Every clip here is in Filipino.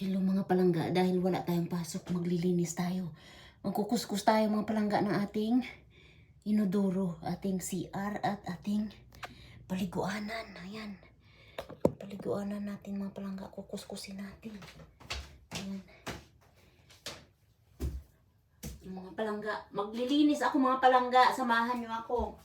Hello mga palangga, dahil wala tayong pasok, maglilinis tayo. Magkukuskus tayo mga palangga ng ating inodoro, ating CR at ating paliguanan. Ayan. Paliguanan natin mga palangga, kukuskusin natin. Ayan. Mga palangga, maglilinis ako mga palangga, samahan niyo ako.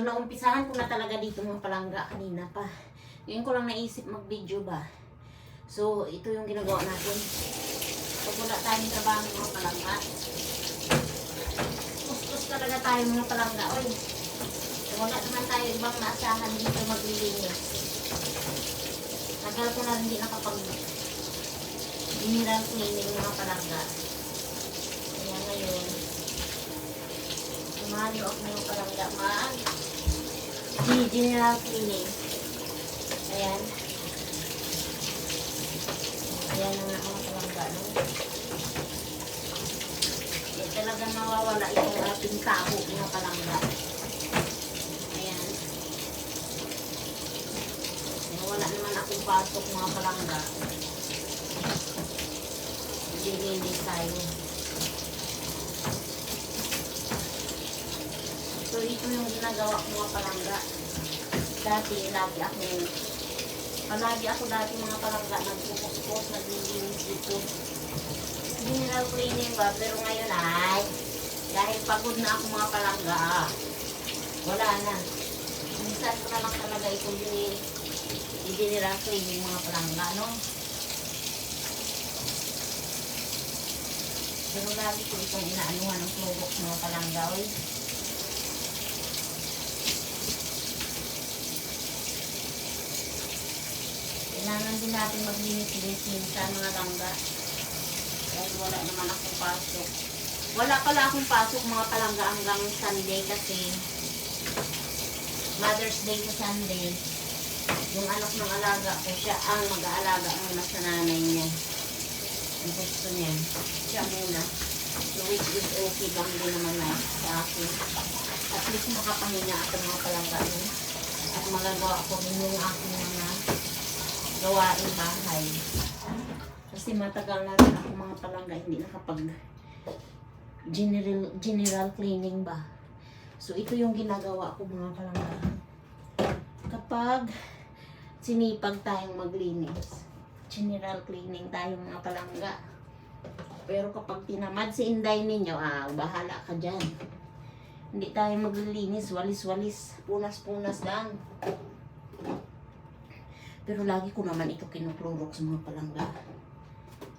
So, naumpisahan ko na talaga dito mga palangga kanina pa. Ngayon ko lang naisip mag-video ba. So, ito yung ginagawa natin. Pag wala tayong trabaho mga palangga. Kuskus talaga tayo mga palangga. Oy, wala naman tayo ibang maasahan dito maglilinis. Tagal ko na hindi nakapag mineral cleaning mga palangga. Kaya ngayon, niyo ako mga palangga mag general cleaning. Ayan. Ayan na nga mga palangga. No? Hindi talaga mawawala itong ating taho mga palangga. Ayan. Kaya wala naman akong pasok mga palangga. Dilinis tayo. So, ito yung ginagawa ko mga palangga. Dati, lagi ako, palagi ako dati mga palangga, nagpupukpok, naglilinis dito. General cleaning ba? Pero ngayon ay, dahil pagod na ako mga palangga, wala na. Minsan ko na lang talaga ito yung i-general cleaning mga palangga, no? Pero lagi ko itong inaanuhan ng Clorox mga palangga, oy. Kailangan din natin maglinis-linis sa mga langga. Dahil wala naman akong pasok. Wala pala akong pasok mga palangga hanggang Sunday kasi Mother's Day sa Sunday. Yung anak ng alaga ko, siya ang mag-aalaga muna sa nanay niya. Ang gusto niya. Siya muna. So which is okay lang din naman na sa akin. At least makapahinga ako mga palangga. No? At magagawa ko rin yung aking mga gawain bahay. Kasi matagal na rin ako mga palangga hindi nakapag general, general cleaning ba. So ito yung ginagawa ko mga palangga. Kapag sinipag tayong maglinis, general cleaning tayo mga palangga. Pero kapag tinamad si Inday ninyo, ah, bahala ka dyan. Hindi tayo maglilinis, walis-walis, punas-punas lang. Pero lagi ko naman ito kinuklurok mga palangga.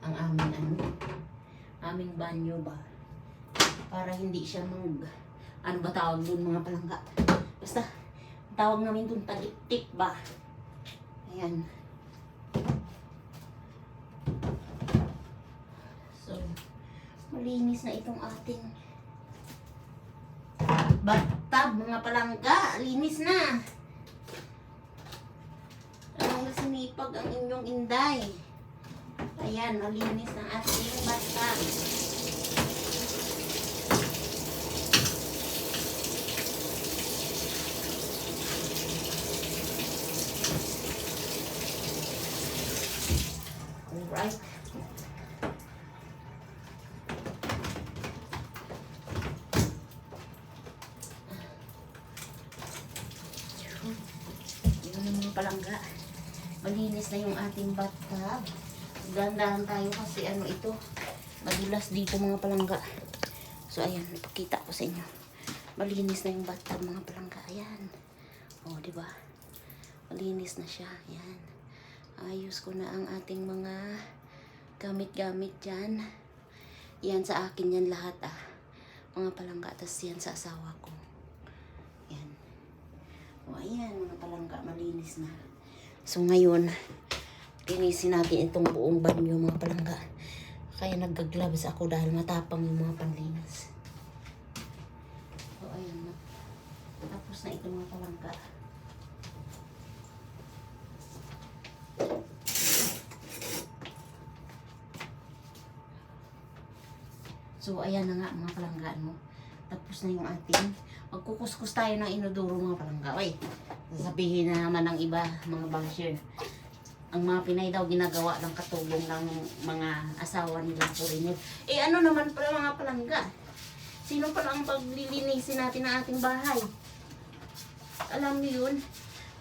Ang aming ano, aming banyo ba. Para hindi siya mag, ano ba tawag doon mga palangga. Basta, tawag namin doon tagip-tip ba. Ayan. So, malinis na itong ating bathtub mga palangga. Linis na. Dahil sinipag ang inyong inday. Ayan, malinis ang ating bathtub. Alright. Yun ang mga palangga. Malinis na yung ating bathtub. Dandahan tayo kasi ano ito. Madulas dito mga palangga. So ayan, ipakita ko sa inyo. Malinis na yung bathtub mga palangga. Ayan. O, di ba? Malinis na siya. Ayan. Ayos ko na ang ating mga gamit-gamit dyan. Yan sa akin yan lahat ah. Mga palangga. Tapos yan sa asawa ko. Yan. O ayan, mga palangga, malinis na. So ngayon, pinisin natin itong buong banyo mga palangga. Kaya naggaglabas ako dahil matapang yung mga panglinis. So ayun, tapos na ito mga palangga. So, ayan na nga mga palanggaan mo. Tapos na yung ating. Magkukuskus tayo ng inodoro mga palangga. Ay, sasabihin na naman ng iba, mga basher. Ang mga Pinay daw ginagawa ng katulong ng mga asawa nilang foreigner. Eh ano naman pala mga palangga? Sino pala ang paglilinisin natin ng ating bahay? Alam niyo yun?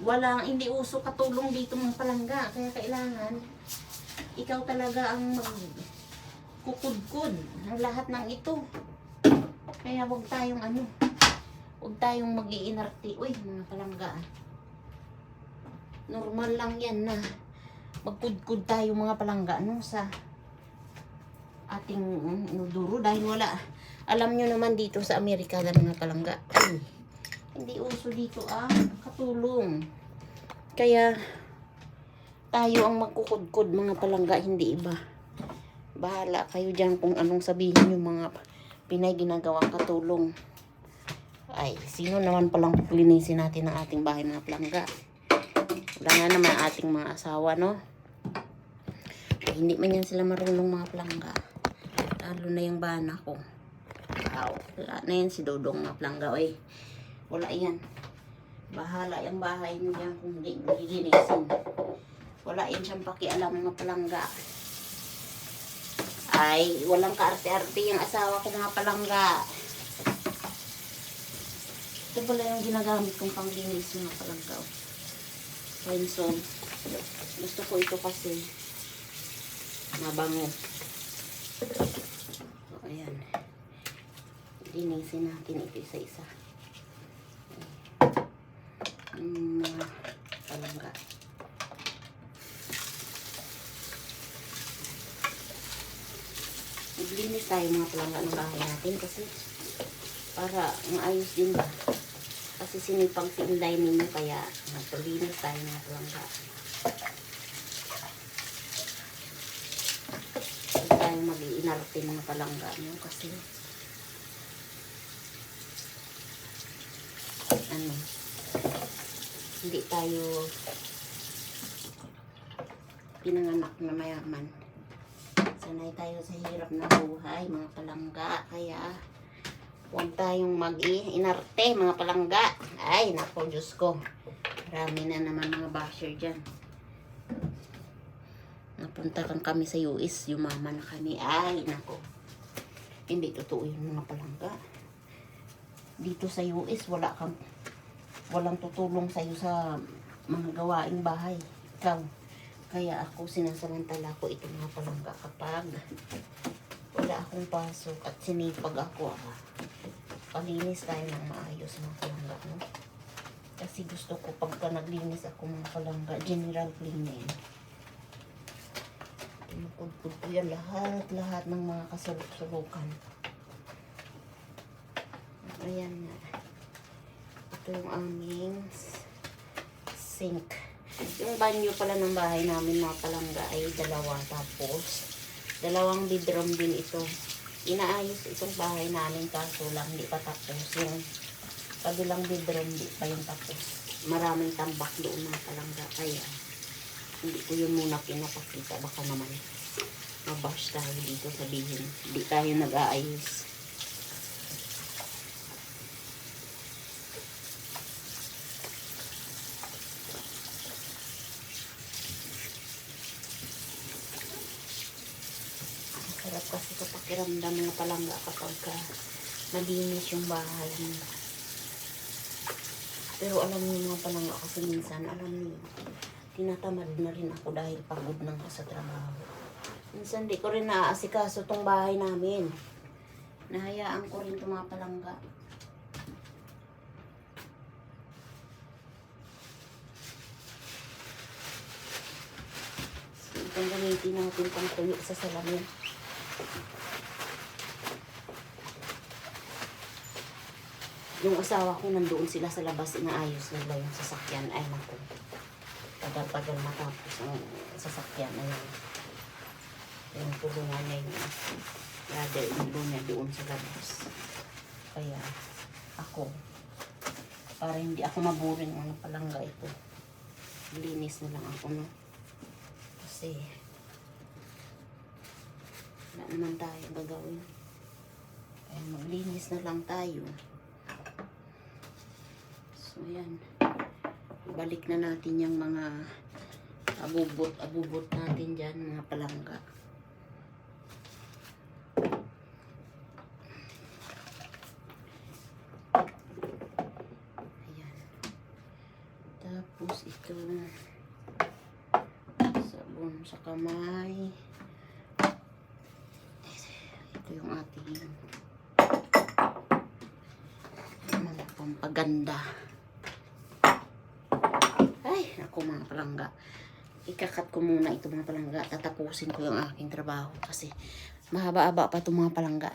Walang, hindi uso katulong dito mga palangga. Kaya kailangan, ikaw talaga ang mag kukudkud ng lahat ng ito. Kaya wag tayong ano, wag tayong mag-iinarte. Uy, mga palangga. Normal lang yan na magkudkud tayo mga palangga no, sa ating mm, inuduro dahil wala. Alam nyo naman dito sa Amerika na mga palangga. Hindi uso dito ang katulong. Kaya tayo ang magkukudkod mga palangga, hindi iba. Bahala kayo dyan kung anong sabihin yung mga Pinay ginagawang katulong. Ay, sino naman palang linisin natin ang ating bahay mga palangga? Wala nga naman ating mga asawa, no? Ay, hindi man yan sila marunong mga palangga. Lalo na yung bana ko. Wow, wala na yan si Dodong mga palangga. Ay, wala yan. Bahala yung bahay niyo yan kung hindi mo lilinisin. Wala yan siyang pakialam mga palangga. Ay, walang kaarte-arte yung asawa ko mga palangga. Ito pala yung ginagamit kong panglinis mga palangga. oh. Renson. Gusto ko ito kasi mabango. So, ayan. Linisin natin ito isa-isa. Yung mga palangga. Maglinis tayo mga palangga ng bahay natin kasi para maayos din. Kasi sinipag si Inday ninyo kaya naglinis tayo mga palangga. Huwag tayo mag-iinarte mga palangga no? kasi ano hindi tayo pinanganak na mayaman sanay tayo sa hirap na buhay, mga palangga. Kaya, huwag tayong mag-inarte, mga palangga. Ay, nako, Diyos ko. Marami na naman mga basher dyan. Napunta kang kami sa US, yumama na kami. Ay, nako. Hindi totoo yun, mga palangga. Dito sa US, wala kang, walang tutulong sa'yo sa mga gawaing bahay. Ikaw, kaya ako sinasamantala ko ito mga palangga kapag wala akong pasok at sinipag ako. Ah, paglinis tayo ng maayos mga palangga. No? Kasi gusto ko pagka naglinis ako mga palangga, general cleaning. Pinupudpud ko yan lahat, lahat ng mga kasulok-sulukan. Ayan na. Ito yung aming sink. Yung banyo pala ng bahay namin mga palangga ay dalawa. Tapos, dalawang bedroom din ito. Inaayos itong bahay namin kaso lang hindi pa tapos. Yung kabilang bedroom di pa yung tapos. Maraming tambak doon mga palangga. Kaya, hindi ko yun muna pinapakita. Baka naman mabash tayo dito sabihin. Hindi tayo nag-aayos. Sarap kasi sa pakiramdam ng palangga kapag ka malinis yung bahay. Pero alam niyo mga palangga kasi minsan, alam niyo, tinatamad na rin ako dahil pagod na nga sa trabaho. Minsan di ko rin naaasikaso tong bahay namin. Nahayaan ko rin itong mga palangga. Itong gamitin natin pang tuyo sa salamin. Yung asawa ko nandoon sila sa labas, inaayos nila yung sasakyan. Ay, naku. Tagal-tagal matapos ang sasakyan. Ayun. Yung tulungan niya yung brother-in-law niya doon sa labas. Kaya, ako, para hindi ako maburing mga palangga ito. Linis na lang ako, no? Kasi, wala naman tayong gagawin. Ayan, maglinis na lang tayo. So, yan. Balik na natin yung mga abubot-abubot natin dyan, mga palangga. Ayan. Tapos ito, sabon sa kamay. Ito yung ating mga pampaganda. Ay, ako mga palangga. Ikakat ko muna ito mga palangga. Tatapusin ko yung aking trabaho kasi mahaba-haba pa itong mga palangga.